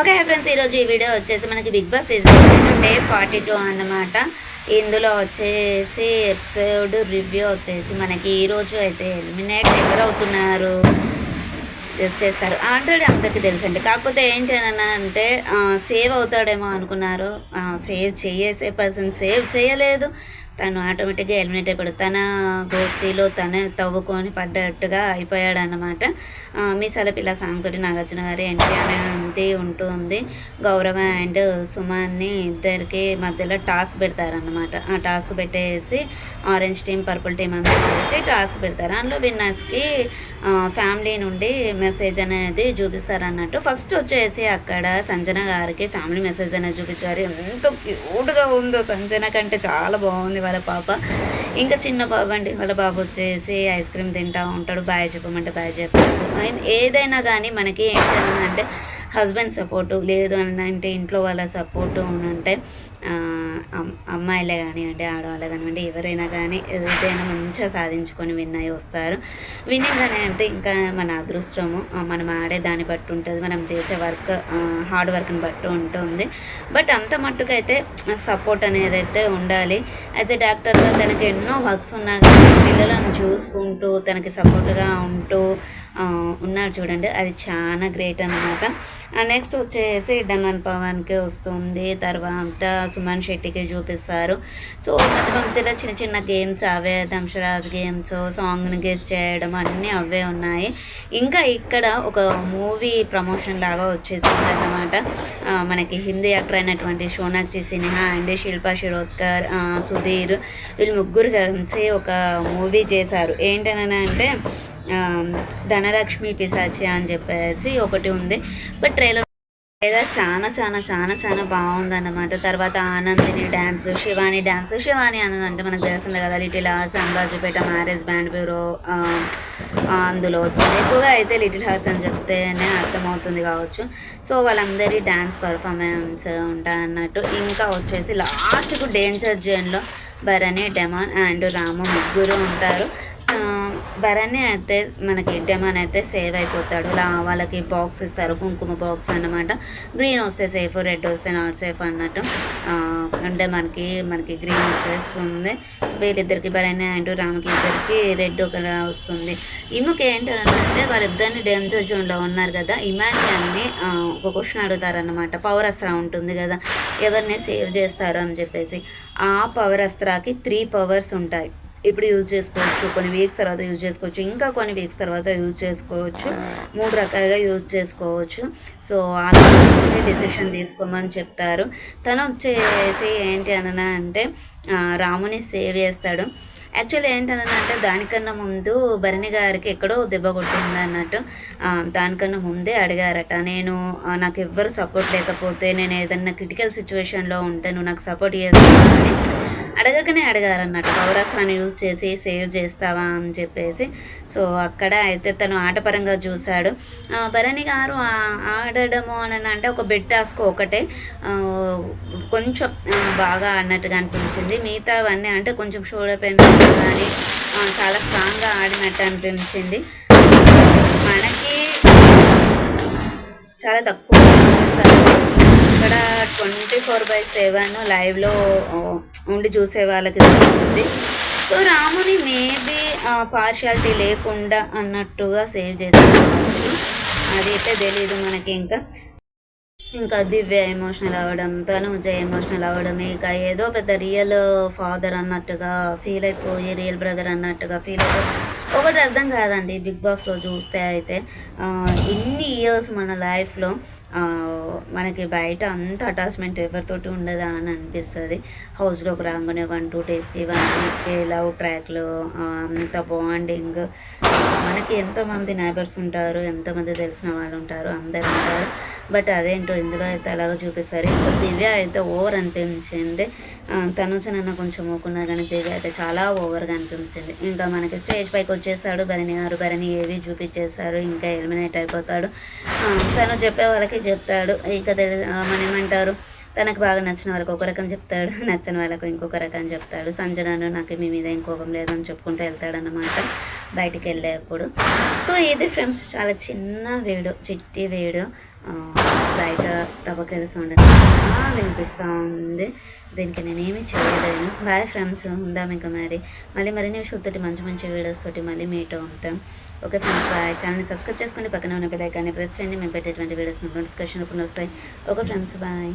Okay friends ఈరోజు ఈ video వచ్చేసి మనకి Bigg Boss season day forty two అన్నమాట. ఇందులో వచ్చేసి ఎపిసోడ్ రివ్యూ వచ్చేసి మనకి ఈరోజు అయితే ఎలిమినేట్ ఎవరవుతున్నారు చేస్తారు. ఆల్రెడీ అందరికీ తెలుసండి. కాకపోతే ఏంటి అంటే సేవ్ అవుతాడేమో అనుకున్నారు. సేవ్ చేసే పర్సన్ సేవ్ చేయలేదు. తను ఆటోమేటిక్గా ఎలిమినేట్ అయిపోయాడు. తన గోతిలో తనే తవ్వుకొని పడ్డట్టుగా అయిపోయాడు అన్నమాట మీ సలపిల్ల సాంగ్ తోటి నాగార్జున గారి ఎంట్రీ అనేది ఉంటుంది. గౌరవ అండ్ సుమాన్ని ఇద్దరికి మధ్యలో టాస్క్ పెడతారనమాట ఆ టాస్క్ పెట్టేసి ఆరెంజ్ టీం పర్పుల్ టీం అంతా చేసి టాస్క్ పెడతారు. అందులో విన్నర్స్కి ఫ్యామిలీ నుండి మెసేజ్ అనేది చూపిస్తారు అన్నట్టు ఫస్ట్ వచ్చేసి అక్కడ సంజన గారికి ఫ్యామిలీ మెసేజ్ అనేది చూపించారు. ఎంత క్యూట్గా ఉందో. సంజన కంటే చాలా బాగుంది వాళ్ళ పాప. ఇంకా చిన్న బాబు అండి వాళ్ళ బాబు వచ్చేసి ఐస్ క్రీమ్ తింటూ ఉంటాడు బాయ్ చెప్పమంటే బాయ్ చెప్పాడు. ఏదైనా కానీ మనకి ఏంటంటే హస్బెండ్ సపోర్టు లేదు అని అంటే ఇంట్లో వాళ్ళ సపోర్టు ఉంటే అమ్మాయిలే కానివ్వండి ఆడవాళ్ళే కానివ్వండి ఎవరైనా కానీ ఏదైనా మంచిగా సాధించుకొని విన్ అయి వస్తారు. విన్నింగ్ అంటే ఇంకా మన అదృష్టము మనం ఆడే దాన్ని బట్టి ఉంటుంది మనం చేసే వర్క్ హార్డ్ వర్క్ని బట్టి ఉంటుంది. బట్ అంత మట్టుకైతే సపోర్ట్ అనేది అయితే ఉండాలి. యాజ్ ఎ డాక్టర్గా తనకి ఎన్నో వర్క్స్ ఉన్నా కానీ పిల్లలను చూసుకుంటూ తనకి సపోర్ట్గా ఉంటూ ఉన్నారు చూడండి. అది చాలా గ్రేట్ అనమాట నెక్స్ట్ వచ్చేసి డమన్ పవన్కి వస్తుంది. తర్వాత సుమన్ శెట్టికి చూపిస్తారు. సో మధ్య చిన్న చిన్న గేమ్స్ అవే దంశరాజ్ గేమ్స్ సాంగ్ని గేస్ చేయడం అన్నీ అవే ఉన్నాయి. ఇంకా ఇక్కడ ఒక మూవీ ప్రమోషన్ లాగా వచ్చేసింది అన్నమాట మనకి హిందీ యాక్టర్ అయినటువంటి సోనాక్షి సిన్హా అండ్ శిల్పా శిరోద్కర్ సుధీర్ వీళ్ళు ముగ్గురు కలిసి ఒక మూవీ చేశారు. ఏంటనంటే అంటే ధనలక్ష్మి పిశాచి అని చెప్పేసి ఒకటి ఉంది. బట్ ట్రైలర్ ట్రైలర్ చాలా చాలా చాలా చాలా బాగుందన్నమాట. తర్వాత ఆనందిని డ్యాన్స్ శివాని డ్యాన్స్ శివాని అని అంటే మనకు తెలిసిందే కదా Little Hearts Ambajipeta Marriage Band bureau అందులో వచ్చింది ఎక్కువగా అయితే లిటిల్ హార్స్ అని చెప్తేనే అర్థమవుతుంది కావచ్చు. సో వాళ్ళందరి డ్యాన్స్ పర్ఫార్మెన్స్ ఉంటాయి అన్నట్టు ఇంకా వచ్చేసి లాస్ట్కు డేంజర్ జోన్లో భరణి డెమాన్ అండ్ రాము ముగ్గురు ఉంటారు. భరణి అయితే మనకి డెమన్ అయితే సేవ్ అయిపోతాడు. ఇలా వాళ్ళకి బాక్స్ ఇస్తారు. కుంకుమ బాక్స్ అన్నమాట. గ్రీన్ వస్తే సేఫ్ రెడ్ వస్తే నాట్ సేఫ్ అన్నట్టు. అంటే మనకి మనకి గ్రీన్ వచ్చేస్తుంది. వీళ్ళిద్దరికి భరణి అంటూ రామకి ఇద్దరికి రెడ్ ఒక వస్తుంది. ఇముకి ఏంటంటే వాళ్ళిద్దరిని డేంజర్ జోన్లో ఉన్నారు కదా. ఇమాన్యాన్ని ఒక క్వశ్చన్ అడుగుతారన్నమాట. పవర్ అస్త్ర ఉంటుంది కదా. ఎవరిని సేవ్ చేస్తారు అని చెప్పేసి. ఆ పవర్ అస్త్రాకి త్రీ పవర్స్ ఉంటాయి. ఇప్పుడు యూజ్ చేసుకోవచ్చు. కొన్ని వీక్స్ తర్వాత యూజ్ చేసుకోవచ్చు. ఇంకా కొన్ని వీక్స్ తర్వాత యూజ్ చేసుకోవచ్చు. మూడు రకాలుగా యూజ్ చేసుకోవచ్చు. సో ఆలోచించి డిసిషన్ తీసుకోమని చెప్తారు. తను వచ్చేసి ఏంటి అననా అంటే రాముని సేవ్ చేస్తాడు. యాక్చువల్లీ ఏంటనంటే దానికన్నా ముందు భరణి గారికి ఎక్కడో దెబ్బ కొట్టింది అన్నట్టు దానికన్నా ముందే అడిగారట. నేను నాకు ఎవ్వరు సపోర్ట్ లేకపోతే నేను ఏదన్నా క్రిటికల్ సిచ్యువేషన్లో ఉంటే నువ్వు నాకు సపోర్ట్ చేస్తాను అడగకనే అడిగారన్నట్టు పౌరాస్త్రాన్ని యూజ్ చేసి సేవ్ చేస్తావా అని చెప్పేసి. సో అక్కడ అయితే తను ఆటపరంగా చూశాడు. భరణి గారు ఆడడము అని అంటే ఒక బెడ్ టాస్క్ ఒకటే. కొంచెం బాగా ఆడినట్టుగా అనిపించింది. మిగతావన్నీ అంటే కొంచెం షోల్డర్ పెయిన్ కానీ చాలా స్ట్రాంగ్గా ఆడినట్టు అనిపించింది. మనకి చాలా తక్కువ ఇక్కడ ట్వంటీ ఫోర్ బై సెవెన్ లైవ్లో ఉండి చూసే వాళ్ళకి ఉంది సో రాముని మేబీ పార్షాలిటీ లేకుండా అన్నట్టుగా సేవ్ చేసుకోవచ్చు అది అయితే తెలియదు మనకి ఇంకా. ఇంకా దివ్య ఎమోషనల్ అవ్వడం తనుజ ఎమోషనల్ అవ్వడం ఇక ఏదో పెద్ద రియల్ ఫాదర్ అన్నట్టుగా ఫీల్ అయిపోయి రియల్ బ్రదర్ అన్నట్టుగా ఫీల్ అయిపోయి ఒకటి అర్థం కాదండి బిగ్ బాస్లో చూస్తే అయితే. ఇన్ని ఇయర్స్ మన లైఫ్లో మనకి బయట అంత అటాచ్మెంట్ ఎవరితోటి ఉండదా అని అనిపిస్తుంది. హౌస్లోకి రాగానే వన్ టూ డేస్కి వన్ వీక్కి లవ్ ట్రాక్లు అంత బాండింగ్ మనకి ఎంతోమంది నైబర్స్ ఉంటారు ఎంతమంది తెలిసిన వాళ్ళు ఉంటారు అందరు ఉంటారు. బట్ అదేంటో ఇందులో అయితే అలాగ చూపిస్తారు. ఇంకా దివ్య అయితే ఓవర్ అనిపించింది. తనుజ నన్ను కొంచెం ఊకున్నా కానీ దివ్య అయితే చాలా ఓవర్గా అనిపించింది. ఇంకా మనకి స్టేజ్ పైకి వచ్చేసాడు. భరణి గారు భరణి ఏవి చూపించేశారు. ఇంకా ఎలిమినేట్ అయిపోతాడు. తను చెప్పే వాళ్ళకి చెప్తాడు. ఇంకా మనం ఏమంటారు? తనకు బాగా నచ్చిన వాళ్ళకి ఒక రకం చెప్తాడు. నచ్చని వాళ్ళకు ఇంకొక రకం చెప్తాడు. సంజనాను నాకు మీ మీద ఇంకోపం లేదని చెప్పుకుంటూ వెళ్తాడనమాట బయటికి వెళ్ళేప్పుడు సో ఇది ఫ్రెండ్స్ చాలా చిన్న వేడు చిట్టి వేడు. బయట టబకేల సౌండ్ వినిపిస్తూ ఉంది. దీనికి నేను చేయలేను. బాయ్ ఫ్రెండ్స్ ఉందాం ఇంకా మరి? మళ్ళీ మరిన్ని విషయాలతోటి మంచి మంచి వీడియోస్ తోటి మళ్ళీ మీట్ అవుతాం ఓకే ఫ్రెండ్స్ బాయ్. ఛానల్ని సబ్స్క్రైబ్ చేసుకుని పక్కన ఉన్న బెల్ ఐకాన్ని ప్రెస్ చేయండి. మేము పెట్టేటువంటి వీడియోస్ మీకు నోటిఫికేషన్ ఇప్పుడు వస్తాయి. Okay friends bye.